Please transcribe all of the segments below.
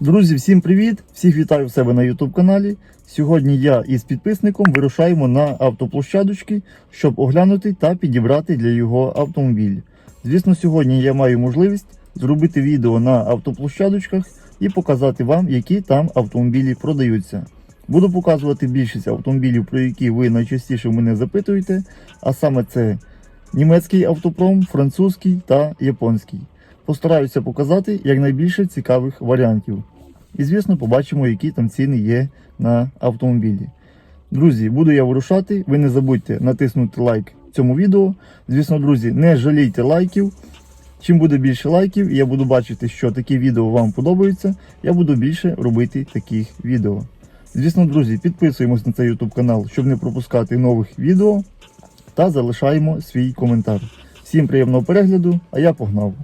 Друзі, всім привіт! Всіх вітаю в себе на YouTube каналі. Сьогодні я із підписником вирушаємо на автоплощадочки, щоб оглянути та підібрати для його автомобіль. Звісно, сьогодні я маю можливість зробити відео на автоплощадочках і показати вам, які там автомобілі продаються. Буду показувати більшість автомобілів, про які ви найчастіше мене запитуєте, а саме це німецький автопром, французький та японський. Постараюся показати якнайбільше цікавих варіантів. І, звісно, побачимо, які там ціни є на автомобілі. Друзі, буду я вирушати. Ви не забудьте натиснути лайк цьому відео. Звісно, друзі, не жалійте лайків. Чим буде більше лайків, і я буду бачити, що такі відео вам подобаються, я буду більше робити таких відео. Звісно, друзі, підписуємось на цей YouTube канал, щоб не пропускати нових відео. Та залишаємо свій коментар. Всім приємного перегляду, а я погнав.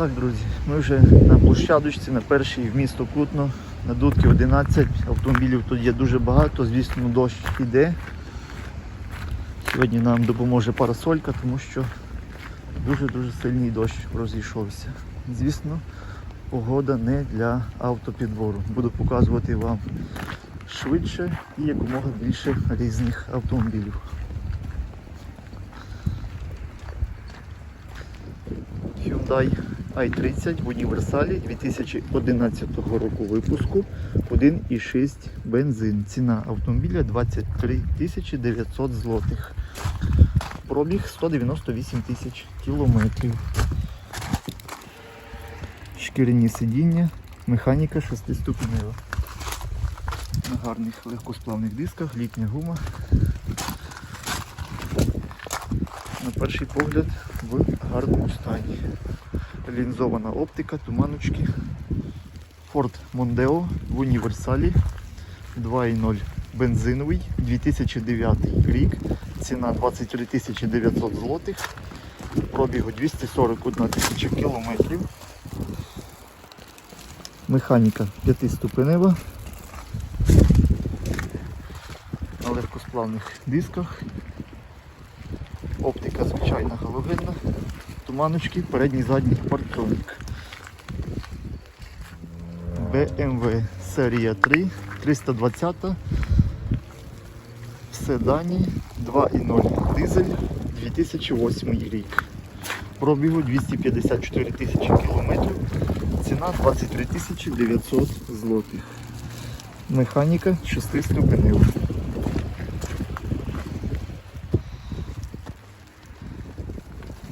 Так, друзі, ми вже на площадочці, на першій в місто Кутно, на дудки 11. Автомобілів тут є дуже багато, звісно, дощ іде. Сьогодні нам допоможе парасолька, тому що дуже-дуже сильний дощ розійшовся. Звісно, погода не для автопідбору. Буду показувати вам швидше і якомога більше різних автомобілів. Hyundai i30 в універсалі 2011 року випуску 1,6 бензин. Ціна автомобіля 23 900 злотих. Пробіг 198 тисяч кілометрів. Шкіряні сидіння, механіка 6 ступенева. На гарних легкосплавних дисках, літня гума. На перший погляд в гарному стані. Лінзована оптика, туманочки. Ford Mondeo в універсалі 2.0 бензиновий 2009 рік. Ціна 23 900 злотих. Пробігу 241 тисяча кілометрів. Механіка 5-ступенева. На легкосплавних дисках. Оптика звичайна галогенна. Туманочки, передній задній парктронік. BMW серія 3, 320 в седані 2.0 дизель 2008 рік. Пробігу 254 тисячі кілометрів. Ціна 23 тисячі 900 злотих. Механіка 6 ступенів.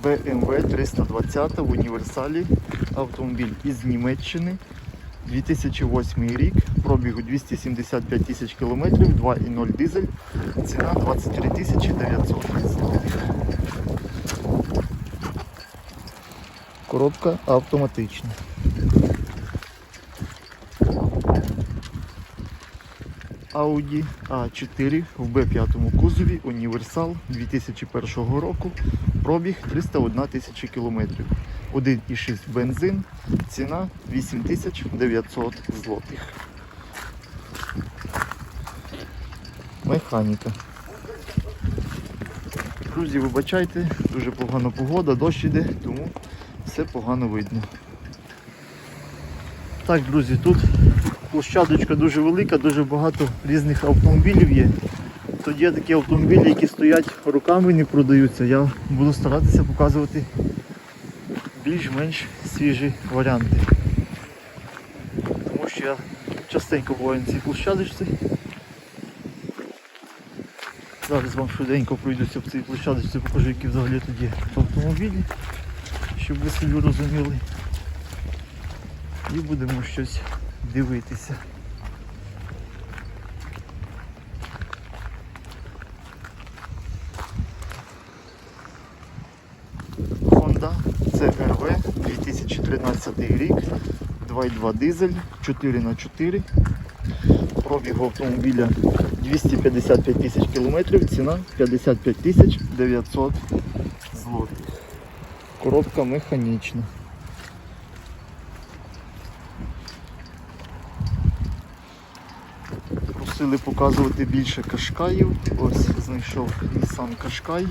BMW 320 в універсалі. Автомобіль із Німеччини. 2008 рік, пробігу 275 тисяч кілометрів, 2,0 дизель, ціна 23 тисячі 900. Коробка автоматична. Audi A4 в B5 кузові, універсал 2001 року, пробіг 301 тисяча кілометрів. 1,6 бензин, ціна 8900 злотих. Механіка. Друзі, вибачайте, дуже погана погода, дощ іде, тому все погано видно. Так, друзі, тут площадочка дуже велика, дуже багато різних автомобілів є. Тут є такі автомобілі, які стоять руками не продаються. Я буду старатися показувати більш-менш свіжі варіанти. Тому що я частенько буваю на цій площадочці. Зараз вам швиденько пройдуся в цій площадочці, покажу, які взагалі тут є автомобілі, щоб ви собі розуміли. І будемо щось дивитися. Honda CRV 2013 рік, 2.2 дизель, 4х4. Пробіг автомобіля 255 тисяч кілометрів, ціна 55 тисяч 900 злотих. Коробка механічна. Просили показувати більше кашкаїв. Ось знайшов Nissan Qashqai.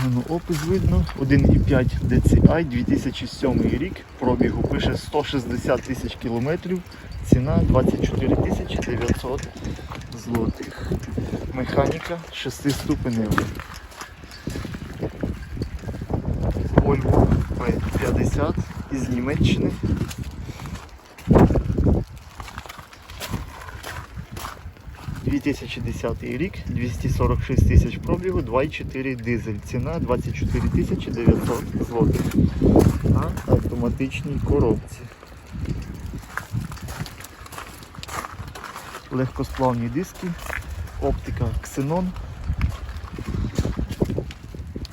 Погано опис видно. 1,5 DCI 2007 рік. Пробігу пише 160 тисяч кілометрів. Ціна 24 тисячі 900 злотих. Механіка 6 ступенева. Volvo P50 із Німеччини. – 2010 рік, 246 тисяч пробігу, 2,4 дизель. Ціна 24 тисячі 900 злотих. На автоматичній коробці. Легкосплавні диски, оптика Xenon,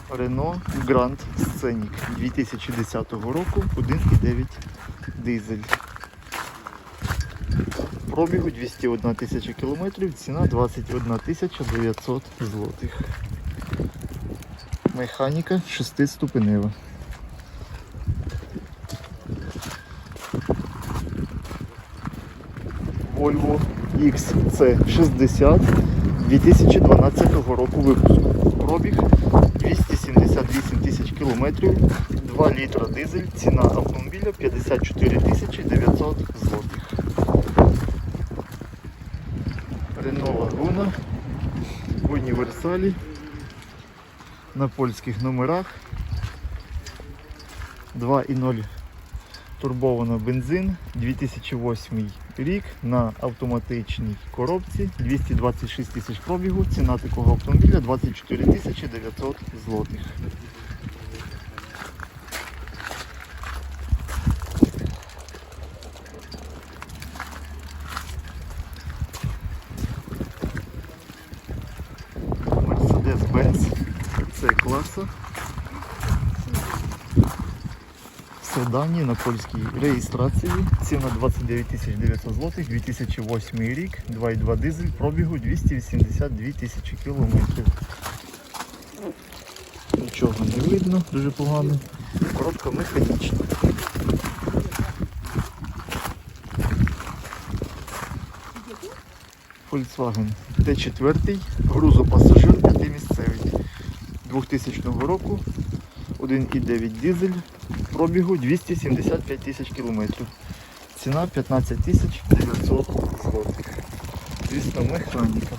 Renault Grand Scenic 2010 року, 1,9 дизель. Пробігу 201 тисяча кілометрів, ціна 21 тисяча 900 злотих. Механіка 6 ступенева. Volvo XC60 2012 року випуску. Пробіг 278 тисяч кілометрів, 2 літра дизель, ціна автомобіля 54 тисячі 900 злотих. Laguna в універсалі на польських номерах. 2.0 турбовано бензин. 2008 рік на автоматичній коробці. 226 тисяч пробігу. Ціна такого автомобіля 24 тисячі 900 злотих. Mercedes-Benz C класа. В седані на польській реєстрації. Ціна 29 900 злотих, 2008 рік, 2,2 дизель, пробігу 282 тисячі кілометрів. Нічого не видно, дуже погано. Коробка механічна. Volkswagen T4, грузопасажир 2000 року, 1,9 дизель, пробігу 275 тисяч кілометрів. Ціна 15 тисяч 900 злотих. Звісно, механіка.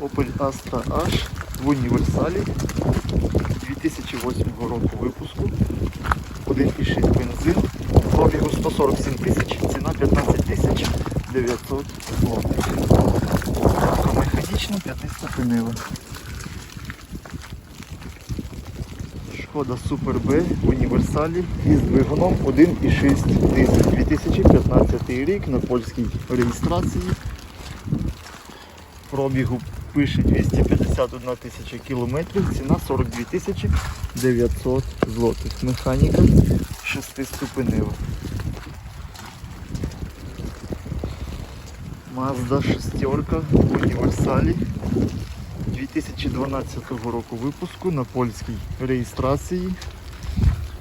Opel Astra H в універсалі 2008 року випуску. 1,6 бензин, пробігу 147 тисяч, ціна 15 тисяч 900 злотих. Механічно 5-ступенева. Шкода Супер Б в універсалі із двигуном 1,6 дизель. 2015 рік на польській реєстрації. Пробігу пише 251 тисяча кілометрів, ціна 42 тисячі 900 злотих. Механіка 6-ступенева. Mazda шестерка універсалі 2012 року випуску на польській реєстрації.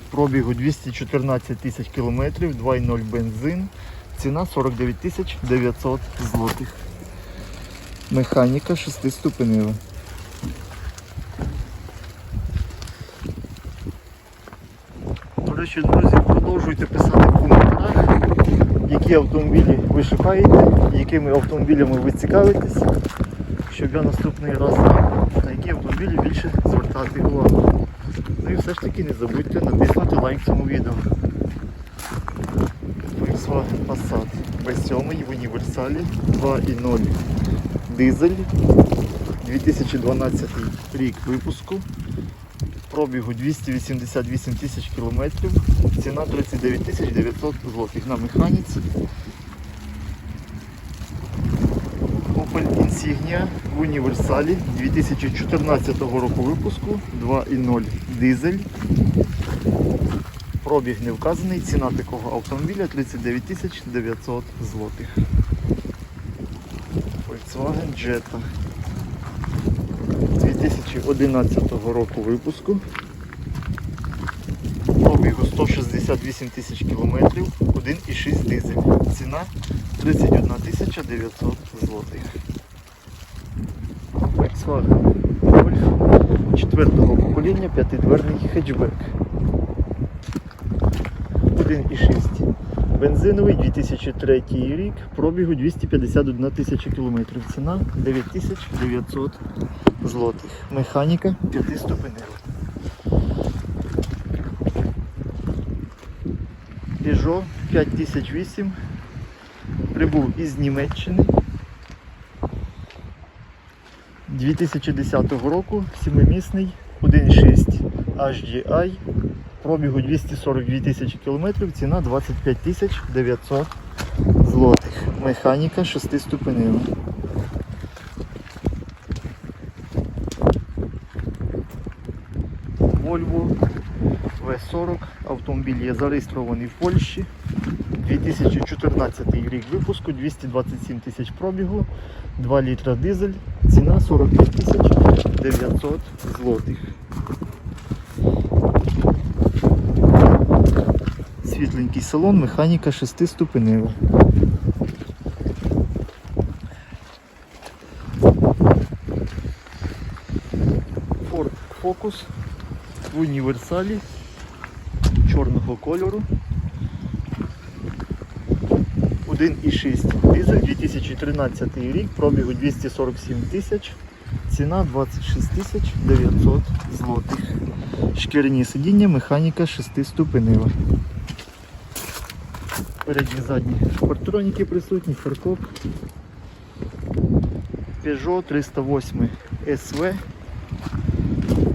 Пробігу 214 тисяч кілометрів, 2.0 бензин. Ціна 49 тисяч 900 злотих. Механіка 6-ступенева. До речі, друзі, продовжуйте писати в коментарях, які автомобілі ви шукаєте, якими автомобілями ви цікавитесь, щоб я наступний раз на які автомобілі більше звертати увагу. Ну і все ж таки не забудьте натиснути лайк цьому відео. Volkswagen Passat B7 в універсалі 2.0 дизель 2012 рік випуску. Пробігу 288 тисяч кілометрів, ціна 39 тисяч 900 злотих на механіці. Opel Insignia в універсалі 2014 року випуску 2.0 дизель. Пробіг не вказаний, ціна такого автомобіля 39 900 злотих. Volkswagen Jetta 2011 року випуску. Пробігу 168 тисяч кілометрів, 1,6 дизель. Ціна 31 900 злотих. Volkswagen Golf четвертого покоління, п'ятидверний хетчбек. 1,6. Бензиновий 2003 рік, пробігу 251 тисяча кілометрів. Ціна 9900 злотих. Механіка 5 ступенева. Peugeot 5008 прибув із Німеччини 2010 року, сімимісний 1.6 HDI, пробігу 242 тисячі кілометрів, ціна 25 тисяч 900 злотих. Механіка 6 ступенева. Volvo V40 автомобіль є зареєстрований в Польщі. 2014 рік випуску, 227 тисяч пробігу, 2 літра дизель, ціна 45 тисяч 900 злотих. Світленький салон, механіка 6 ступенева. Ford Focus в універсалі чорного кольору. 1,6 дизель 2013 рік, пробігу 247 тисяч, ціна 26 тисяч 900 злотих. Шкіряні сидіння, механіка 6 ступенева. Передні задні партроніки присутні, фаркоп. Peugeot 308 SV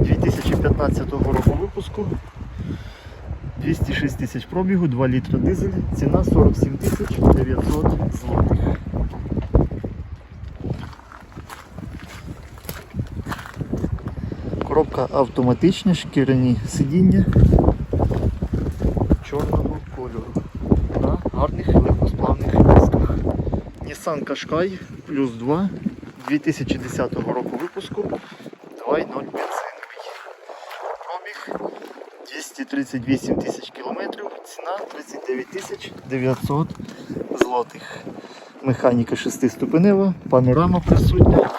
2015 року випуску. 206 тисяч пробігу, 2 літра дизель, ціна 47 тисяч 900 злотих. Коробка автоматична, шкіряні сидіння чорного кольору на гарних легкосплавних дисках. Nissan Qashqai плюс 2 2010 року випуску 2.0 бензиновий. Пробіг 238 тисяч кілометрів, ціна 39 тисяч 900 злотих. Механіка 6 ступенева, панорама присутня.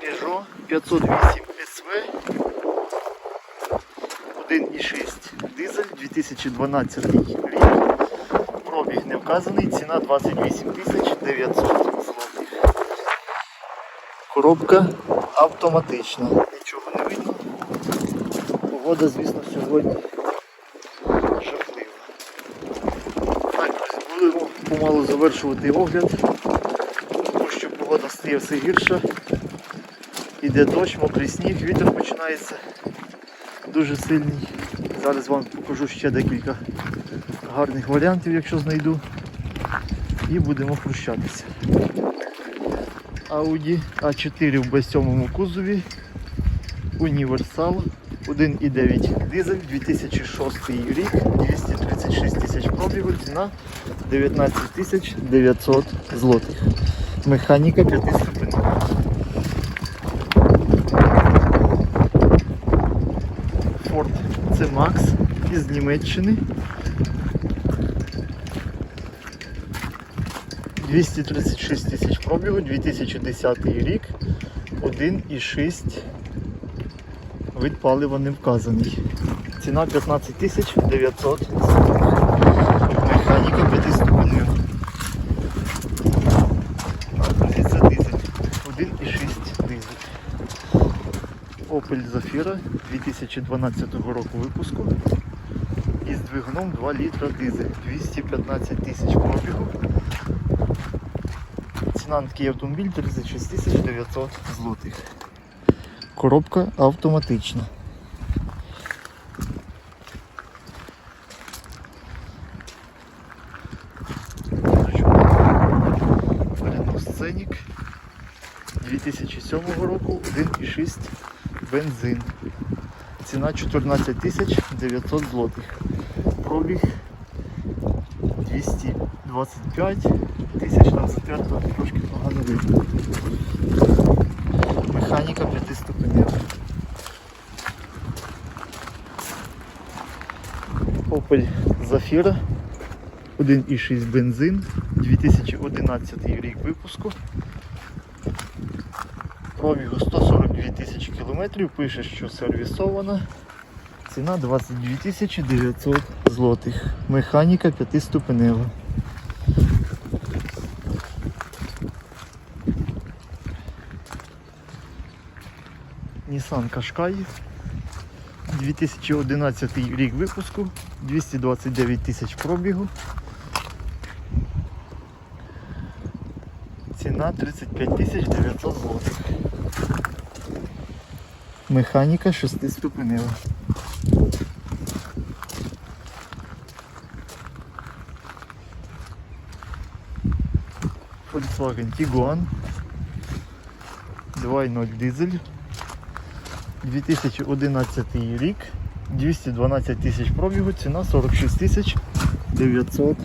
Peugeot 508 SV 1,6 дизель 2012 рік. Пробіг не вказаний, ціна 28 тисяч 900 злотих. Коробка автоматична. Нічого не видно. Погода, звісно, сьогодні жахлива. Так, будемо помалу завершувати огляд, тому що погода стає все гірша. Іде дощ, мокрий сніг, вітер починається дуже сильний. Зараз вам покажу ще декілька гарних варіантів, якщо знайду. І будемо прощатися. Audi A4 в безсьомому кузові. Універсал 1,9 дизель 2006 рік, 236 тисяч пробігу, ціна 19 тисяч 900 злотих. Механіка 5 ступенева. Ford C-Max із Німеччини. 236 тисяч пробігу, 2010 рік, 1,6 вид палива не вказаний. Ціна 15 тисяч 900 Механіка 5 ступенів. Це дизель. 1,6 дизель. Opel Zafira 2012 року випуску. Із двигуном 2 літра дизель. 215 тисяч пробігу. Ціна на такий автомобіль 36 тисяч 900 злотих. Коробка автоматична. Scenic 2007 року 1,6 бензин. Ціна 14 900 злотих. Пробіг 225 тисяч там затерто трошки погано видно. Механіка 5 ступенів. Opel Zafira 1,6 бензин 2011 рік випуску. Пробігу 142 тисячі кілометрів, пише, що сервісована. Ціна 22 900 злотих. Механіка 5 ступенева. Nissan Qashqai 2011 рік випуску, 229 тисяч пробігу. Ціна 35 тисяч 900 злотих. Механіка 6 ступенева. Volkswagen Tiguan 2.0 дизель 2011 рік 212 тисяч пробігу, ціна 46 тисяч 900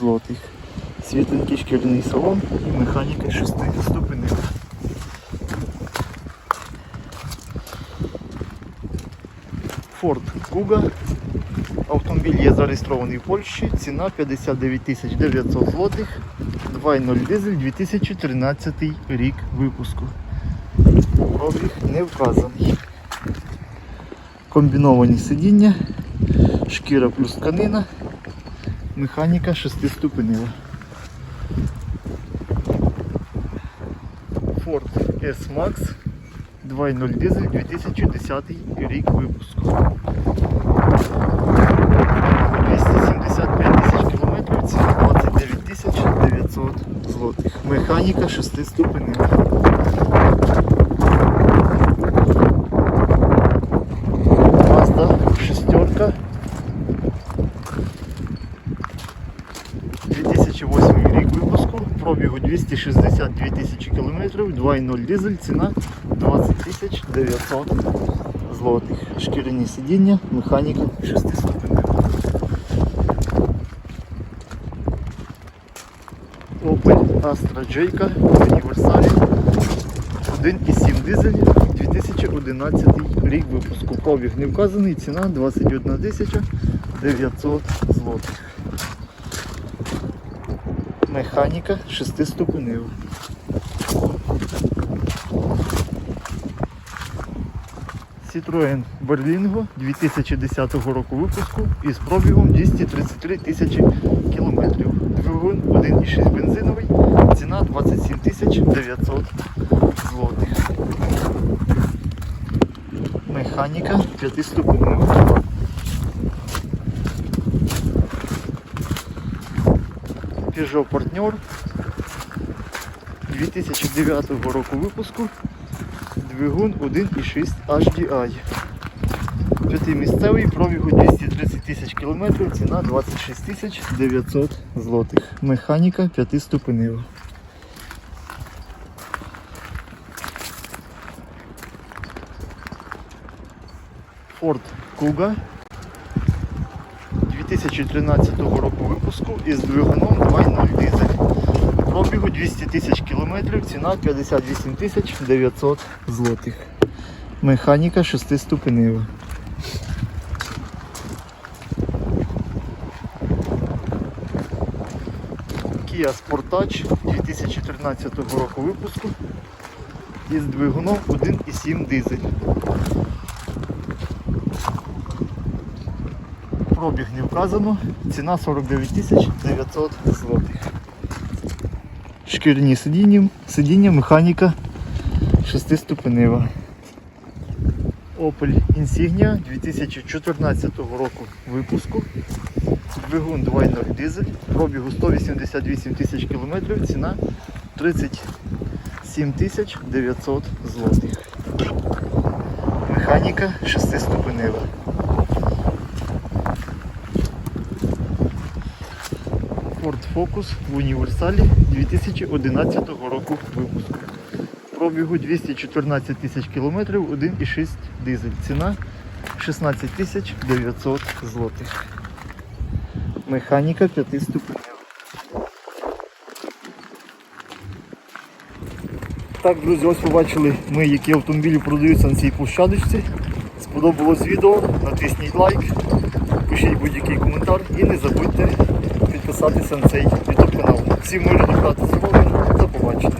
злотих. Світленький шкіряний салон і механіка 6 ступенів. Ford Kuga. Автомобіль є зареєстрований в Польщі. Ціна 59 тисяч 900 злотих. 2.0 дизель 2013 рік випуску. Пробіг не вказаний. Комбіновані сидіння, шкіра плюс тканина, механіка 6 ступенева. Ford S-Max 2.0 дизель 2010 рік випуску. 275 тисяч кілометрів, ціна 29 тисяч 900 злотих. Механіка 6 ступенева. Mazda шестерка. 2008 рік випуску, пробігу 262 тисячі кілометрів, 2.0 дизель, ціна 20 тисяч 900 злотих. Шкіряні сидіння, механіка 6 ступенева. Opel Astra J в універсалі 1,7 дизель 2011 рік випуску. Пробіг не вказаний, ціна 21 тисяча 900 злотих. Механіка 6 ступенева. Citroen Berlingo 2010 року випуску із пробігом 233 тисячі кілометрів. Двигун 1,6 бензиновий, ціна 27 тисяч 900 злотих. Механіка 5 ступенева. Peugeot Partner 2009 року випуску. Двигун 1,6 HDI. П'ятимісцевий пробігу 230 тисяч кілометрів, ціна 26 тисяч 900 злотих. Механіка 5 ступенева. Ford Kuga 2013 року випуску із двигуном 2.0 дизель. Пробігу 200 тисяч кілометрів, ціна 58 тисяч 900 злотих. Механіка 6 ступенева. Kia Sportage 2013 року випуску із двигуном 1,7 дизель. Пробіг не вказано, ціна 49 900 злотих. Шкіряні сидіння, сидіння, механіка 6 ступенева. Opel Insignia 2014 року випуску. Двигун 2.0 дизель, пробігу 188 тисяч кілометрів, ціна 37 тисяч 900 злотих. Механіка 6 Ford Focus в універсалі 2011 року випуску. Пробігу 214 тисяч кілометрів, 1,6 дизель. Ціна 16 тисяч 900 злотих. Механіка 5 ступенів. Так, друзі, ось побачили ми, які автомобілі продаються на цій площадочці. Сподобалось відео, натисніть лайк, пишіть будь-який коментар і не забудьте підписатися на цей YouTube канал. Всім миру добра та здоров'я. До побачення.